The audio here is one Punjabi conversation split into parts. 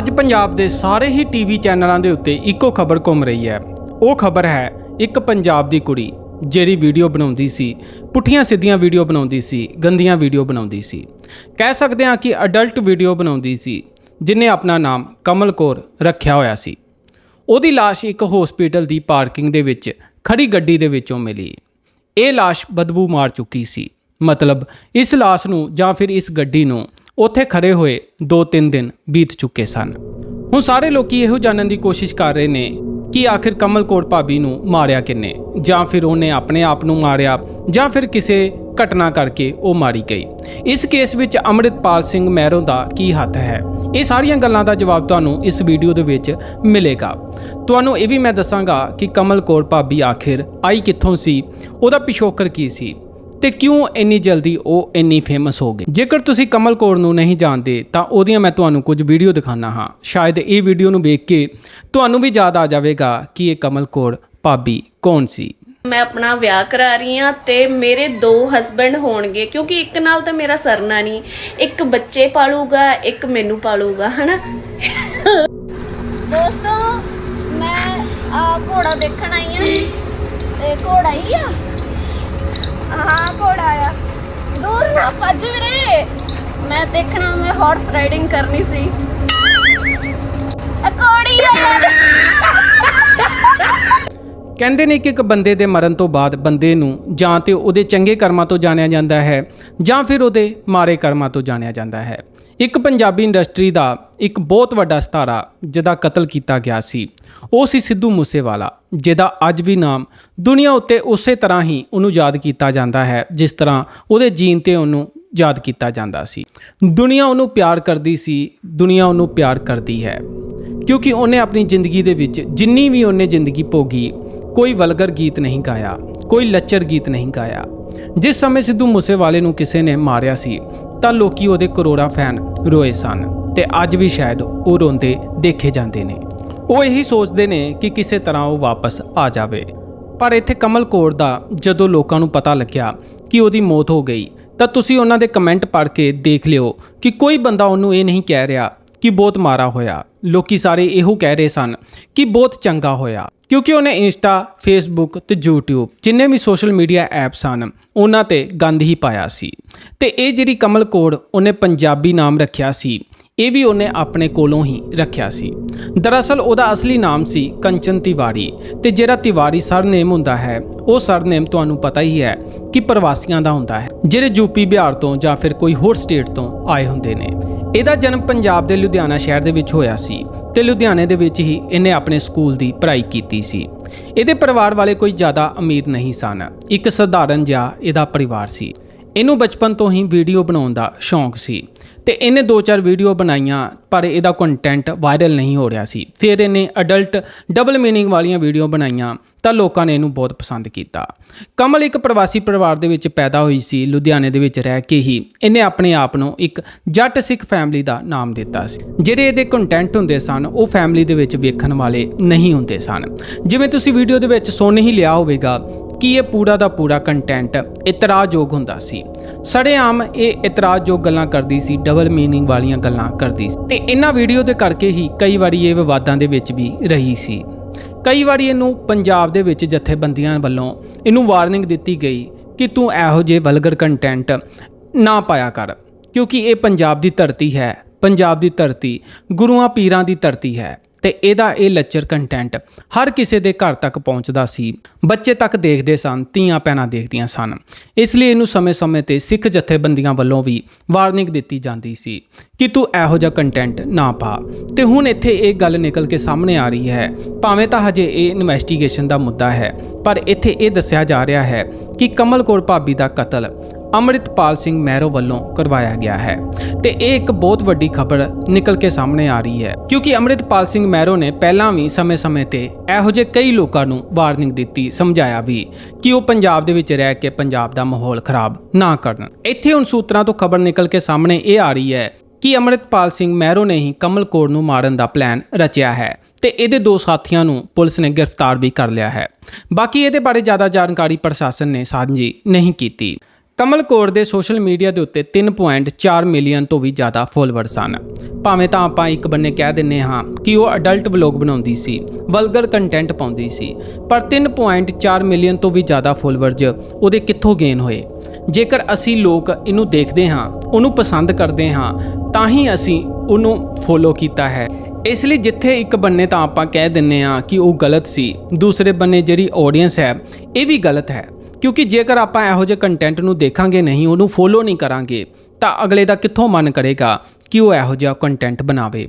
ਅੱਜ ਪੰਜਾਬ ਦੇ ਸਾਰੇ ਹੀ ਟੀਵੀ ਚੈਨਲਾਂ ਦੇ ਉੱਤੇ ਇੱਕੋ ਖਬਰ ਘੁੰਮ ਰਹੀ ਹੈ। ਉਹ ਖਬਰ ਹੈ ਇੱਕ ਪੰਜਾਬ ਦੀ ਕੁੜੀ, ਜਿਹੜੀ ਵੀਡੀਓ ਬਣਾਉਂਦੀ ਸੀ, ਪੁੱਠੀਆਂ ਸਿੱਧੀਆਂ ਵੀਡੀਓ ਬਣਾਉਂਦੀ ਸੀ, ਗੰਦੀਆਂ ਵੀਡੀਓ ਬਣਾਉਂਦੀ ਸੀ। ਕਹਿ ਸਕਦੇ ਹਾਂ ਕਿ ਅਡਲਟ ਵੀਡੀਓ ਬਣਾਉਂਦੀ ਸੀ, ਜਿਨੇ ਆਪਣਾ ਨਾਮ ਕਮਲ ਕੌਰ ਰੱਖਿਆ ਹੋਇਆ ਸੀ। ਉਹਦੀ ਲਾਸ਼ ਇੱਕ ਹਸਪੀਟਲ ਦੀ ਪਾਰਕਿੰਗ ਦੇ ਵਿੱਚ, ਖੜੀ ਗੱਡੀ ਦੇ ਵਿੱਚੋਂ ਮਿਲੀ। ਇਹ ਲਾਸ਼ ਬਦਬੂ ਮਾਰ ਚੁੱਕੀ ਸੀ। ਮਤਲਬ ਇਸ ਲਾਸ਼ ਨੂੰ ਜਾਂ ਫਿਰ ਇਸ ਗੱਡੀ ਨੂੰ ਉੱਥੇ ਖੜੇ ਹੋਏ 2-3 ਦਿਨ ਬੀਤ ਚੁੱਕੇ ਸਨ। ਹੁਣ ਸਾਰੇ ਲੋਕੀ ਇਹੋ ਜਾਣਨ ਦੀ ਕੋਸ਼ਿਸ਼ ਕਰ ਰਹੇ ਨੇ ਕਿ ਆਖਿਰ ਕਮਲ ਕੌਰ ਭਾਬੀ ਨੂੰ ਮਾਰਿਆ ਕਿੰਨੇ, ਜਾਂ ਫਿਰ ਉਹਨੇ ਆਪਣੇ ਆਪ ਨੂੰ ਮਾਰਿਆ, ਜਾਂ ਫਿਰ ਕਿਸੇ ਘਟਨਾ ਕਰਕੇ ਉਹ ਮਾਰੀ ਗਈ। ਇਸ ਕੇਸ ਵਿੱਚ ਅੰਮ੍ਰਿਤਪਾਲ ਸਿੰਘ ਮਹਿਰੋਂ ਦਾ ਕੀ ਹੱਥ ਹੈ? ਇਹ ਸਾਰੀਆਂ ਗੱਲਾਂ ਦਾ ਜਵਾਬ ਤੁਹਾਨੂੰ ਇਸ ਵੀਡੀਓ ਦੇ ਵਿੱਚ ਮਿਲੇਗਾ। ਤੁਹਾਨੂੰ ਇਹ ਵੀ ਮੈਂ ਦੱਸਾਂਗਾ ਕਿ ਕਮਲ ਕੌਰ ਭਾਬੀ ਆਖਿਰ ਆਈ ਕਿੱਥੋਂ ਸੀ, ਉਹਦਾ ਪਿਛੋਕਰ ਕੀ ਸੀ? ਤੇ ਕਿਉਂ ਇੰਨੀ ਜਲਦੀ ਉਹ ਇੰਨੀ ਫੇਮਸ ਹੋ ਗਈ ਜੇਕਰ ਤੁਸੀਂ ਕਮਲ ਕੌਰ ਨੂੰ ਨਹੀਂ ਜਾਣਦੇ ਤਾਂ ਉਹਦੀਆਂ ਮੈਂ ਤੁਹਾਨੂੰ ਕੁਝ ਵੀਡੀਓ ਦਿਖਾਣਾ ਹਾਂ। ਸ਼ਾਇਦ ਇਹ ਵੀਡੀਓ ਨੂੰ ਵੇਖ ਕੇ ਤੁਹਾਨੂੰ ਵੀ ਯਾਦ ਆ ਜਾਵੇਗਾ ਕਿ ਇਹ ਕਮਲ ਕੌਰ ਭਾਬੀ ਕੌਣ ਸੀ। ਮੈਂ ਆਪਣਾ ਵਿਆਹ ਕਰਾ ਰਹੀ ਹਾਂ ਤੇ ਮੇਰੇ ਦੋ ਹਸਬੰਡ ਹੋਣਗੇ ਕਿਉਂਕਿ ਇੱਕ ਨਾਲ ਤਾਂ ਮੇਰਾ ਸਰਨਾ ਨਹੀਂ। ਇੱਕ ਬੱਚੇ ਪਾਲੂਗਾ ਇੱਕ ਮੈਨੂੰ ਪਾਲੂਗਾ ਹਨਾ? ਦੋਸਤੋ ਮੈਂ ਆ ਘੋੜਾ ਦੇਖਣ ਆਈ ਆ ਤੇ ਘੋੜਾ ਹੀ ਆ। ਹਾਂ ਘੋੜਾ ਆ ਦੂਰ ਨਾ ਭੱਜ ਵੀਰੇ। ਮੈਂ ਦੇਖਣਾ, ਮੈਂ ਹਾਰਸ ਰਾਈਡਿੰਗ ਕਰਨੀ ਸੀ। ਆ ਆ ਕਹਿੰਦੇ ਨੇ ਕਿ ਇੱਕ ਬੰਦੇ ਦੇ ਮਰਨ ਤੋਂ ਬਾਅਦ ਬੰਦੇ ਨੂੰ ਜਾਂ ਤੇ ਉਹਦੇ ਚੰਗੇ ਕਰਮਾਂ ਤੋਂ ਜਾਣਿਆ ਜਾਂਦਾ ਹੈ ਜਾਂ ਫਿਰ ਉਹਦੇ ਮਾਰੇ ਕਰਮਾਂ ਤੋਂ ਜਾਣਿਆ ਜਾਂਦਾ ਹੈ। ਇੱਕ ਪੰਜਾਬੀ ਇੰਡਸਟਰੀ ਦਾ ਇੱਕ ਬਹੁਤ ਵੱਡਾ ਸਤਾਰਾ ਜਿਹਦਾ ਕਤਲ ਕੀਤਾ ਗਿਆ ਸੀ। ਉਹ ਸੀ ਸਿੱਧੂ ਮੂਸੇਵਾਲਾ, ਜਿਹਦਾ ਅੱਜ ਵੀ ਨਾਮ ਦੁਨੀਆ ਉੱਤੇ ਉਸੇ ਤਰ੍ਹਾਂ ਹੀ ਉਹਨੂੰ ਯਾਦ ਕੀਤਾ ਜਾਂਦਾ ਹੈ, ਜਿਸ ਤਰ੍ਹਾਂ ਉਹਦੇ ਜੀਨ ਤੇ ਉਹਨੂੰ ਯਾਦ ਕੀਤਾ ਜਾਂਦਾ ਸੀ। ਦੁਨੀਆ ਉਹਨੂੰ ਪਿਆਰ ਕਰਦੀ ਸੀ, ਦੁਨੀਆ ਉਹਨੂੰ ਪਿਆਰ ਕਰਦੀ ਹੈ। ਕਿਉਂਕਿ ਉਹਨੇ ਆਪਣੀ ਜ਼ਿੰਦਗੀ ਦੇ ਵਿੱਚ ਜਿੰਨੀ ਵੀ ਉਹਨੇ ਜ਼ਿੰਦਗੀ ਭੋਗੀ, ਕੋਈ ਵਲਗਰ ਗੀਤ ਨਹੀਂ ਗਾਇਆ, ਕੋਈ ਲੱਚਰ ਗੀਤ ਨਹੀਂ ਗਾਇਆ। ਜਿਸ ਸਮੇਂ ਸਿੱਧੂ ਮੂਸੇਵਾਲੇ ਨੂੰ ਕਿਸੇ ਨੇ ਮਾਰਿਆ ਸੀ ਤਾਂ ਲੋਕੀ ਉਹਦੇ ਕਰੋੜਾ ਫੈਨ ਰੋਏ ਸਨ ਤੇ ਅੱਜ ਵੀ ਸ਼ਾਇਦ ਉਹ ਰੋਂਦੇ ਦੇਖੇ ਜਾਂਦੇ ਨੇ। ਉਹ ਇਹੀ ਸੋਚਦੇ ਨੇ ਕਿ ਕਿਸੇ ਤਰ੍ਹਾਂ ਉਹ ਵਾਪਸ ਆ ਜਾਵੇ। ਪਰ ਇੱਥੇ ਕਮਲ ਕੌਰ ਦਾ ਜਦੋਂ ਲੋਕਾਂ ਨੂੰ ਪਤਾ ਲੱਗਿਆ ਕਿ ਉਹਦੀ ਮੌਤ ਹੋ ਗਈ, ਤਾਂ ਤੁਸੀਂ ਉਹਨਾਂ ਦੇ ਕਮੈਂਟ ਪੜ੍ਹ ਕੇ ਦੇਖ ਲਿਓ ਕਿ ਕੋਈ ਬੰਦਾ ਉਹਨੂੰ ਇਹ ਨਹੀਂ ਕਹਿ ਰਿਹਾ ਕਿ ਬਹੁਤ ਮਾਰਾ ਹੋਇਆ। ਲੋਕੀ ਸਾਰੇ ਇਹੋ ਕਹਿ ਰਹੇ ਸਨ ਕਿ ਬਹੁਤ ਚੰਗਾ ਹੋਇਆ। ਕਿਉਂਕਿ ਉਹਨੇ ਇੰਸਟਾ ਫੇਸਬੁੱਕ ਤੇ YouTube ਜਿੰਨੇ ਵੀ ਸੋਸ਼ਲ ਮੀਡੀਆ ਐਪਸ ਹਨ, ਉਹਨਾਂ ਤੇ ਗੰਦ ਹੀ ਪਾਇਆ ਸੀ। ਤੇ ਇਹ ਜਿਹੜੀ ਕਮਲ ਕੋੜ ਉਹਨੇ ਪੰਜਾਬੀ ਨਾਮ ਰੱਖਿਆ ਸੀ, ਇਹ ਵੀ ਉਹਨੇ ਆਪਣੇ ਕੋਲੋਂ ਹੀ ਰੱਖਿਆ ਸੀ। ਦਰਅਸਲ ਉਹਦਾ ਅਸਲੀ ਨਾਮ ਸੀ ਕੰਚਨ ਤਿਵਾਰੀ ਤੇ ਜਿਹੜਾ ਤਿਵਾਰੀ ਸਰਨੇਮ ਹੁੰਦਾ ਹੈ, ਉਹ ਸਰਨੇਮ ਤੁਹਾਨੂੰ ਪਤਾ ਹੀ ਹੈ ਕਿ ਪ੍ਰਵਾਸੀਆਂ ਦਾ ਹੁੰਦਾ ਹੈ, ਜਿਹੜੇ ਯੂਪੀ ਬਿਹਾਰ ਤੋਂ ਜਾਂ ਫਿਰ ਕੋਈ ਹੋਰ ਸਟੇਟ ਤੋਂ ਆਏ ਹੁੰਦੇ ਨੇ। ਇਹਦਾ ਜਨਮ ਪੰਜਾਬ ਦੇ ਲੁਧਿਆਣਾ ਸ਼ਹਿਰ ਦੇ ਵਿੱਚ ਹੋਇਆ ਸੀ ਤੇ ਲੁਧਿਆਣੇ ਦੇ ਵਿੱਚ ਹੀ ਇਹਨੇ ਆਪਣੇ ਸਕੂਲ ਦੀ ਪੜ੍ਹਾਈ ਕੀਤੀ ਸੀ। ਇਹਦੇ ਪਰਿਵਾਰ ਵਾਲੇ ਕੋਈ ਜ਼ਿਆਦਾ ਅਮੀਰ ਨਹੀਂ ਸਨ। ਇੱਕ ਸਧਾਰਨ ਜਿਹਾ ਇਹਦਾ ਪਰਿਵਾਰ ਸੀ। ਇਹਨੂੰ ਬਚਪਨ ਤੋਂ ਹੀ ਵੀਡੀਓ ਬਣਾਉਣ ਦਾ ਸ਼ੌਂਕ ਸੀ। ਤੇ ਇਹਨੇ ਦੋ ਚਾਰ ਵੀਡੀਓ ਬਣਾਈਆਂ, ਪਰ ਇਹਦਾ ਕੰਟੈਂਟ ਵਾਇਰਲ ਨਹੀਂ ਹੋ ਰਿਹਾ ਸੀ। ਫਿਰ ਇਹਨੇ ਅਡਲਟ ਡਬਲ ਮੀਨਿੰਗ ਵਾਲੀਆਂ ਵੀਡੀਓ ਬਣਾਈਆਂ, ਤਾਂ ਲੋਕਾਂ ਨੇ ਇਹਨੂੰ ਬਹੁਤ ਪਸੰਦ ਕੀਤਾ। ਕਮਲ ਇੱਕ ਪ੍ਰਵਾਸੀ ਪਰਿਵਾਰ ਦੇ ਵਿੱਚ ਪੈਦਾ ਹੋਈ ਸੀ, ਲੁਧਿਆਣੇ ਦੇ ਵਿੱਚ ਰਹਿ ਕੇ ਹੀ। ਇਹਨੇ ਆਪਣੇ ਆਪ ਨੂੰ ਇੱਕ ਜੱਟ ਸਿੱਖ ਫੈਮਿਲੀ ਦਾ ਨਾਮ ਦਿੱਤਾ ਸੀ। ਜਿਹੜੇ ਇਹਦੇ ਕੰਟੈਂਟ ਹੁੰਦੇ ਸਨ, ਉਹ ਫੈਮਿਲੀ ਦੇ ਵਿੱਚ ਵੇਖਣ ਵਾਲੇ ਨਹੀਂ ਹੁੰਦੇ ਸਨ। ਜਿਵੇਂ ਤੁਸੀਂ ਵੀਡੀਓ ਦੇ ਵਿੱਚ ਸੁਣ ਹੀ ਲਿਆ ਹੋਵੇਗਾ ਕਿ ਇਹ ਪੂਰਾ ਦਾ ਪੂਰਾ ਕੰਟੈਂਟ ਇਤਰਾਜ਼ਯੋਗ ਹੁੰਦਾ ਸੀ। ਸੜੇਆਮ ਇਹ ਇਤਰਾਜ਼ਯੋਗ ਗੱਲਾਂ ਕਰਦੀ ਸੀ ਡਬਲ ਮੀਨਿੰਗ ਵਾਲੀਆਂ ਗੱਲਾਂ ਕਰਦੀ ਸੀ। ਤੇ ਇਹਨਾਂ ਵੀਡੀਓ ਦੇ ਕਰਕੇ ਹੀ ਕਈ ਵਾਰੀ ਇਹ ਵਿਵਾਦਾਂ ਦੇ ਵਿੱਚ ਵੀ ਰਹੀ ਸੀ। ਕਈ ਵਾਰੀ ਇਹਨੂੰ ਪੰਜਾਬ ਦੇ ਵਿੱਚ ਜਥੇਬੰਦੀਆਂ ਵੱਲੋਂ ਇਹਨੂੰ ਵਾਰਨਿੰਗ ਦਿੱਤੀ ਗਈ ਕਿ ਤੂੰ ਇਹੋ ਜਿਹੇ ਵਲਗਰ ਕੰਟੈਂਟ ਨਾ ਪਾਇਆ ਕਰ, ਕਿਉਂਕਿ ਇਹ ਪੰਜਾਬ ਦੀ ਧਰਤੀ ਹੈ, ਪੰਜਾਬ ਦੀ ਧਰਤੀ, ਗੁਰੂਆਂ ਪੀਰਾਂ ਦੀ ਧਰਤੀ ਹੈ। ਤੇ ਇਹਦਾ ਇਹ ਲੈਕਚਰ ਕੰਟੈਂਟ ਹਰ ਕਿਸੇ ਦੇ ਘਰ ਤੱਕ ਪਹੁੰਚਦਾ ਸੀ। ਬੱਚੇ ਤੱਕ ਦੇਖਦੇ ਸਨ, ਧੀਆਂ ਪੈਣਾ ਦੇਖਦੀਆਂ ਸਨ। ਇਸ ਲਈ ਇਹਨੂੰ ਸਮੇਂ-ਸਮੇਂ ਤੇ ਸਿੱਖ ਜਥੇਬੰਦੀਆਂ ਵੱਲੋਂ ਵੀ ਵਾਰਨਿੰਗ ਦਿੱਤੀ ਜਾਂਦੀ ਸੀ ਕਿ ਤੂੰ ਇਹੋ ਜਿਹਾ ਕੰਟੈਂਟ ਨਾ ਪਾ। ਤੇ ਹੁਣ ਇੱਥੇ ਇਹ ਗੱਲ ਨਿਕਲ ਕੇ ਸਾਹਮਣੇ ਆ ਰਹੀ ਹੈ। ਭਾਵੇਂ ਤਾਂ ਹਜੇ ਇਹ ਇਨਵੈਸਟੀਗੇਸ਼ਨ ਦਾ ਮੁੱਦਾ ਹੈ, ਪਰ ਇੱਥੇ ਇਹ ਦੱਸਿਆ ਜਾ ਰਿਹਾ ਹੈ ਕਿ ਕਮਲ ਕੌਰ ਭਾਬੀ ਦਾ ਕਤਲ ਅੰਮ੍ਰਿਤਪਾਲ ਸਿੰਘ ਮਹਿਰੋ ਵੱਲੋਂ ਕਰਵਾਇਆ ਗਿਆ ਹੈ। ਤੇ ਇਹ ਇੱਕ ਬਹੁਤ ਵੱਡੀ ਖਬਰ ਨਿਕਲ ਕੇ ਸਾਹਮਣੇ ਆ ਰਹੀ ਹੈ, ਕਿਉਂਕਿ ਅੰਮ੍ਰਿਤਪਾਲ ਸਿੰਘ ਮਹਿਰੋ ਨੇ ਪਹਿਲਾਂ ਵੀ ਸਮੇਂ-ਸਮੇਂ ਤੇ ਇਹੋ ਜਿਹੇ ਕਈ ਲੋਕਾਂ ਨੂੰ ਵਾਰਨਿੰਗ ਦਿੱਤੀ, ਸਮਝਾਇਆ ਵੀ ਕਿ ਉਹ ਪੰਜਾਬ ਦੇ ਵਿੱਚ ਰਹਿ ਕੇ ਪੰਜਾਬ ਦਾ ਮਾਹੌਲ ਖਰਾਬ ਨਾ ਕਰਨ। ਇੱਥੇ ਹੁਣ ਸੂਤਰਾਂ ਤੋਂ ਖਬਰ ਨਿਕਲ ਕੇ ਸਾਹਮਣੇ ਇਹ ਆ ਰਹੀ ਹੈ ਕਿ ਅੰਮ੍ਰਿਤਪਾਲ ਸਿੰਘ ਮਹਿਰੋ ਨੇ ਹੀ ਕਮਲ ਕੌਰ ਨੂੰ ਮਾਰਨ ਦਾ ਪਲਾਨ ਰਚਿਆ ਹੈ ਤੇ ਇਹਦੇ ਦੋ ਸਾਥੀਆਂ ਨੂੰ ਪੁਲਿਸ ਨੇ ਗ੍ਰਿਫਤਾਰ ਵੀ ਕਰ ਲਿਆ ਹੈ। ਬਾਕੀ ਇਹਦੇ ਬਾਰੇ ਜ਼ਿਆਦਾ ਜਾਣਕਾਰੀ ਪ੍ਰਸ਼ਾਸਨ ਨੇ ਸਾਂਝੀ ਨਹੀਂ ਕੀਤੀ। ਕਮਲ ਕੌਰ ਦੇ ਸੋਸ਼ਲ ਮੀਡੀਆ ਦੇ ਉੱਤੇ 3.4 ਮਿਲੀਅਨ ਤੋਂ ਵੀ ਜ਼ਿਆਦਾ ਫੋਲੋਅਰਸ ਹਨ ਭਾਵੇਂ ਤਾਂ ਆਪਾਂ ਇੱਕ ਬੰਨੇ ਕਹਿ ਦਿੰਨੇ ਹਾਂ ਕਿ ਉਹ ਅਡਲਟ ਵਲੌਗ ਬਣਾਉਂਦੀ ਸੀ ਵਲਗਰ ਕੰਟੈਂਟ ਪਾਉਂਦੀ ਸੀ, ਪਰ 3.4 ਮਿਲੀਅਨ ਤੋਂ ਵੀ ਜ਼ਿਆਦਾ ਫੋਲੋਅਰਸ ਉਹਦੇ ਕਿੱਥੋਂ ਗੇਨ ਹੋਏ? ਜੇਕਰ ਅਸੀਂ ਲੋਕ ਇਹਨੂੰ ਦੇਖਦੇ ਹਾਂ, ਉਹਨੂੰ ਪਸੰਦ ਕਰਦੇ ਹਾਂ, ਤਾਂ ਹੀ ਅਸੀਂ ਉਹਨੂੰ ਫੋਲੋ ਕੀਤਾ ਹੈ। ਇਸ ਲਈ ਜਿੱਥੇ ਇੱਕ ਬੰਨੇ ਤਾਂ ਆਪਾਂ ਕਹਿ ਦਿੰਨੇ ਆ ਕਿ ਉਹ ਗਲਤ ਸੀ, ਦੂਸਰੇ ਬੰਨੇ ਜਿਹੜੀ ਆਡੀਅנס ਹੈ, ਇਹ ਵੀ ਗਲਤ ਹੈ। ਕਿਉਂਕਿ ਜੇਕਰ ਆਪਾਂ ਇਹੋ ਜਿਹੇ ਕੰਟੈਂਟ ਨੂੰ ਦੇਖਾਂਗੇ ਨਹੀਂ, ਉਹਨੂੰ ਫੋਲੋ ਨਹੀਂ ਕਰਾਂਗੇ, ਤਾਂ ਅਗਲੇ ਦਾ ਕਿੱਥੋਂ ਮਨ ਕਰੇਗਾ ਕਿ ਉਹ ਇਹੋ ਜਿਹਾ ਕੰਟੈਂਟ ਬਣਾਵੇ?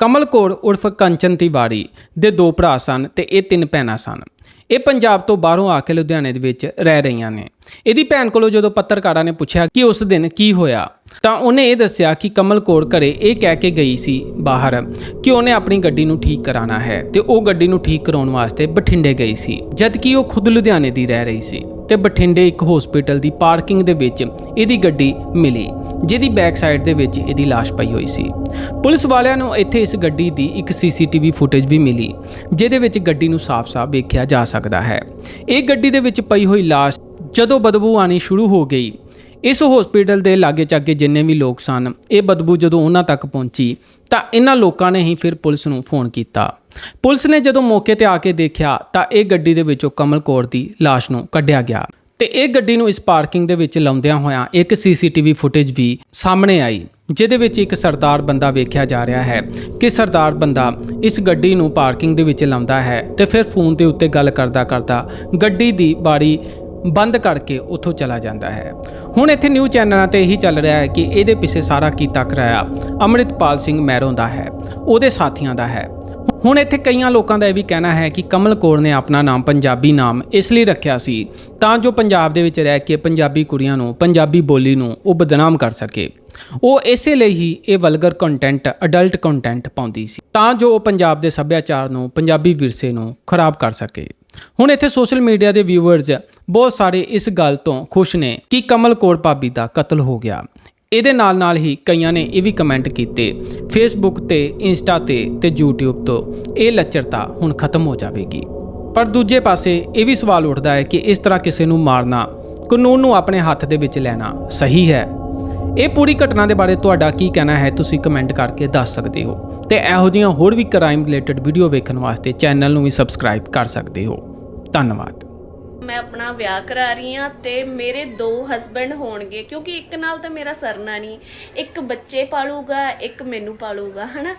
ਕਮਲ ਕੌਰ ਉਰਫ ਕੰਚਨ ਤਿਵਾੜੀ ਦੇ ਦੋ ਭਰਾ ਸਨ ਤੇ ਇਹ ਤਿੰਨ ਭੈਣਾਂ ਸਨ। ਇਹ ਪੰਜਾਬ ਤੋਂ ਬਾਹਰੋਂ ਆ ਕੇ ਲੁਧਿਆਣੇ ਦੇ ਵਿੱਚ ਰਹਿ ਰਹੀਆਂ ਨੇ। ਇਹਦੀ ਭੈਣ ਕੋਲੋਂ ਜਦੋਂ ਪੱਤਰਕਾਰਾਂ ਨੇ ਪੁੱਛਿਆ ਕਿ ਉਸ ਦਿਨ ਕੀ ਹੋਇਆ, ਤਾਂ ਉਹਨੇ ਇਹ ਦੱਸਿਆ ਕਿ ਕਮਲ ਕੌਰ ਘਰੇ ਇਹ ਕਹਿ ਕੇ ਗਈ ਸੀ ਬਾਹਰ ਕਿ ਉਹਨੇ ਆਪਣੀ ਗੱਡੀ ਨੂੰ ਠੀਕ ਕਰਾਉਣਾ ਹੈ ਤੇ ਉਹ ਗੱਡੀ ਨੂੰ ਠੀਕ ਕਰਾਉਣ ਵਾਸਤੇ ਬਠਿੰਡੇ ਗਈ ਸੀ ਜਦ ਕਿ ਉਹ ਖੁਦ ਲੁਧਿਆਣੇ ਦੀ ਰਹਿ ਰਹੀ ਸੀ। ਤੇ ਬਠਿੰਡੇ ਇੱਕ ਹਸਪੀਟਲ ਦੀ ਪਾਰਕਿੰਗ ਦੇ ਵਿੱਚ ਇਹਦੀ ਗੱਡੀ ਮਿਲੀ, ਜਿਹਦੀ ਬੈਕ ਸਾਈਡ ਦੇ ਵਿੱਚ ਇਹਦੀ ਲਾਸ਼ ਪਈ ਹੋਈ ਸੀ। ਪੁਲਿਸ ਵਾਲਿਆਂ ਨੂੰ ਇੱਥੇ ਇਸ ਗੱਡੀ ਦੀ ਇੱਕ ਸੀਸੀਟੀਵੀ ਫੁਟੇਜ ਵੀ ਮਿਲੀ, ਜਿਹਦੇ ਵਿੱਚ ਗੱਡੀ ਨੂੰ ਸਾਫ਼-ਸਾਫ਼ ਵੇਖਿਆ ਜਾ ਸਕਦਾ ਹੈ। ਇਹ ਗੱਡੀ ਦੇ ਵਿੱਚ ਪਈ ਹੋਈ ਲਾਸ਼ ਜਦੋਂ ਬਦਬੂ ਆਣੀ ਸ਼ੁਰੂ ਹੋ ਗਈ, ਇਸ ਹਸਪੀਟਲ ਦੇ ਲਾਗੇ ਚਾਗੇ ਜਿੰਨੇ ਵੀ ਲੋਕ ਸਨ, ਇਹ ਬਦਬੂ ਜਦੋਂ ਉਹਨਾਂ ਤੱਕ ਪਹੁੰਚੀ, ਤਾਂ ਇਹਨਾਂ ਲੋਕਾਂ ਨੇ ਹੀ ਫਿਰ ਪੁਲਿਸ ਨੂੰ ਫੋਨ ਕੀਤਾ। ਪੁਲਿਸ ਨੇ ਜਦੋਂ ਮੌਕੇ ਤੇ ਆ ਕੇ ਦੇਖਿਆ ਤਾਂ ਇਹ ਗੱਡੀ ਦੇ ਵਿੱਚੋਂ ਕਮਲ ਕੌਰ ਦੀ ਲਾਸ਼ ਨੂੰ ਕੱਢਿਆ ਗਿਆ ਤੇ ਇਹ ਗੱਡੀ ਨੂੰ ਇਸ ਪਾਰਕਿੰਗ ਦੇ ਵਿੱਚ ਲਾਉਂਦਿਆਂ ਹੋਇਆਂ ਇੱਕ ਸੀਸੀਟੀਵੀ ਫੁਟੇਜ ਵੀ ਸਾਹਮਣੇ ਆਈ, ਜਿਹਦੇ ਵਿੱਚ ਇੱਕ ਸਰਦਾਰ ਬੰਦਾ ਵੇਖਿਆ ਜਾ ਰਿਹਾ ਹੈ ਕਿ ਸਰਦਾਰ ਬੰਦਾ ਇਸ ਗੱਡੀ ਨੂੰ ਪਾਰਕਿੰਗ ਦੇ ਵਿੱਚ ਲਾਉਂਦਾ ਹੈ ਤੇ ਫਿਰ ਫੋਨ ਦੇ ਉੱਤੇ ਗੱਲ ਕਰਦਾ ਕਰਦਾ ਗੱਡੀ ਦੀ ਬਾਰੀ ਬੰਦ ਕਰਕੇ ਉੱਥੋਂ ਚਲਾ ਜਾਂਦਾ ਹੈ। ਹੁਣ ਇੱਥੇ ਨਿਊ ਚੈਨਲਾਂ ਤੇ ਇਹੀ ਚੱਲ ਰਿਹਾ ਹੈ ਕਿ ਇਹਦੇ ਪਿੱਛੇ ਸਾਰਾ ਕੀਤਾ ਕਰਾਇਆ ਅੰਮ੍ਰਿਤਪਾਲ ਸਿੰਘ ਮੈਰੋਂ ਦਾ ਹੈ, ਉਹਦੇ ਸਾਥੀਆਂ ਦਾ ਹੈ। ਹੁਣ ਇੱਥੇ ਕਈਆਂ ਲੋਕਾਂ ਦਾ ਇਹ ਵੀ ਕਹਿਣਾ ਹੈ ਕਿ ਕਮਲ ਕੌਰ ਨੇ ਆਪਣਾ ਨਾਮ, ਪੰਜਾਬੀ ਨਾਮ ਇਸ ਲਈ ਰੱਖਿਆ ਸੀ ਤਾਂ ਜੋ ਪੰਜਾਬ ਦੇ ਵਿੱਚ ਰਹਿ ਕੇ ਪੰਜਾਬੀ ਕੁੜੀਆਂ ਨੂੰ, ਪੰਜਾਬੀ ਬੋਲੀ ਨੂੰ ਉਹ ਬਦਨਾਮ ਕਰ ਸਕੇ। ਉਹ ਇਸੇ ਲਈ ਹੀ ਇਹ ਵਲਗਰ ਕੰਟੈਂਟ ਅਡਲਟ ਕੰਟੈਂਟ ਪਾਉਂਦੀ ਸੀ ਤਾਂ ਜੋ ਉਹ ਪੰਜਾਬ ਦੇ ਸੱਭਿਆਚਾਰ ਨੂੰ, ਪੰਜਾਬੀ ਵਿਰਸੇ ਨੂੰ ਖਰਾਬ ਕਰ ਸਕੇ। ਹੁਣ ਇੱਥੇ ਸੋਸ਼ਲ ਮੀਡੀਆ ਦੇ ਵਿਊਅਰਸ ਬਹੁਤ ਸਾਰੇ ਇਸ ਗੱਲ ਤੋਂ ਖੁਸ਼ ਨੇ ਕਿ ਕਮਲ ਕੌਰ ਭਾਬੀ ਦਾ ਕਤਲ ਹੋ ਗਿਆ। ਇਹਦੇ ਨਾਲ ਨਾਲ ਹੀ ਕਈਆਂ ਨੇ ਇਹ ਵੀ ਕਮੈਂਟ ਕੀਤੇ ਫੇਸਬੁੱਕ ਤੇ ਇੰਸਟਾ ਤੇ ਤੇ YouTube ਤੋਂ, ਇਹ ਲੱਚਰਤਾ ਹੁਣ ਖਤਮ ਹੋ ਜਾਵੇਗੀ। ਪਰ ਦੂਜੇ ਪਾਸੇ ਇਹ ਵੀ ਸਵਾਲ ਉੱਠਦਾ ਹੈ ਕਿ ਇਸ ਤਰ੍ਹਾਂ ਕਿਸੇ ਨੂੰ ਮਾਰਨਾ, ਕਾਨੂੰਨ ਨੂੰ ਆਪਣੇ ਹੱਥ ਦੇ ਵਿੱਚ ਲੈਣਾ ਸਹੀ ਹੈ? ਇਹ ਪੂਰੀ ਘਟਨਾ ਦੇ ਬਾਰੇ ਤੁਹਾਡਾ ਕੀ ਕਹਿਣਾ ਹੈ, ਤੁਸੀਂ ਕਮੈਂਟ ਕਰਕੇ ਦੱਸ ਸਕਦੇ ਹੋ। ਤੇ ਇਹੋ ਜਿਹੀਆਂ ਹੋਰ ਵੀ ਕ੍ਰਾਈਮ ਰਿਲੇਟਡ ਵੀਡੀਓ ਵੇਖਣ ਵਾਸਤੇ ਚੈਨਲ ਨੂੰ ਵੀ ਸਬਸਕ੍ਰਾਈਬ ਕਰ ਸਕਦੇ ਹੋ। ਧੰਨਵਾਦ। ਮੈਂ ਆਪਣਾ ਵਿਆਹ ਕਰਾ ਰਹੀ ਹਾਂ ਤੇ ਮੇਰੇ ਦੋ ਹਸਬੰਡ ਹੋਣਗੇ, ਕਿਉਂਕਿ ਇੱਕ ਨਾਲ ਤਾਂ ਮੇਰਾ ਸਰਨਾ ਨਹੀਂ, ਇੱਕ ਬੱਚੇ ਪਾਲੂਗਾ, ਇੱਕ ਮੈਨੂੰ ਪਾਲੂਗਾ, ਹਨਾ?